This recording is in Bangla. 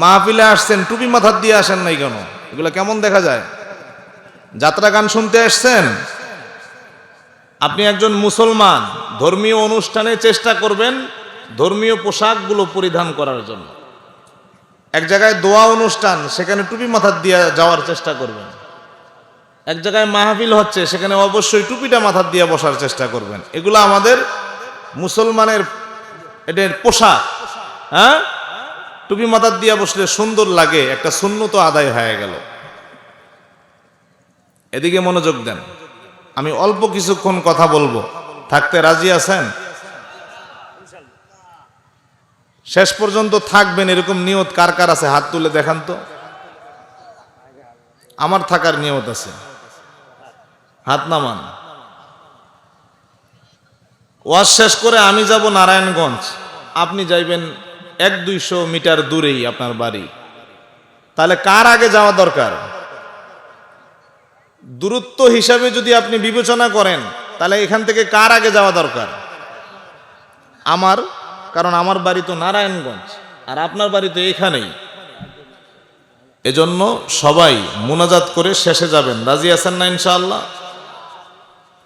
মাহফিলে আসছেন, টুপি মাথার দিয়ে আসেন নাই কেন? এগুলো কেমন দেখা যায়? যাত্রা গান শুনতে আসছেন আপনি একজন মুসলমান, ধর্মীয় অনুষ্ঠানে চেষ্টা করবেন ধর্মীয় পোশাকগুলো পরিধান করার জন্য। এক জায়গায় দোয়া অনুষ্ঠান, সেখানে টুপি মাথার দিয়ে যাওয়ার চেষ্টা করবেন। এক জায়গায় মাহফিল হচ্ছে, সেখানে অবশ্যই টুপিটা মাথার দিয়ে বসার চেষ্টা করবেন। এগুলো আমাদের মুসলমানের এদের পোশাক হ্যাঁ? টুপি মাথার দিয়া বসলে সুন্দর লাগে, একটা শূন্যত আদায় হয়ে গেল। এদিকে মনোযোগ দেন। আমি অল্প কিছুক্ষণ কথা বলব। থাকতে রাজি আছেন? শেষ পর্যন্ত থাকবেন, এরকম নিয়ত কার কার আছে? হাত তুলে দেখান তো। আমার থাকার নিয়ত আছে। হাত নামান। ওয়াজ শেষ করে আমি যাব নারায়ণগঞ্জ। আপনি যাইবেন এক দুইশো মিটার দূরেই আপনার বাড়ি। তাহলে কার আগে যাওয়া দরকার? দূরত্ব হিসাবে যদি আপনি বিবেচনা করেন, তাহলে এখান থেকে কার আগে যাওয়া দরকার? আমার, কারণ আমার বাড়ি তো নারায়ণগঞ্জ, আর আপনার বাড়ি তো এখানেই। এজন্য সবাই মোনাজাত করে শেষে যাবেন। রাজি আছেন না ইনশাআল্লাহ?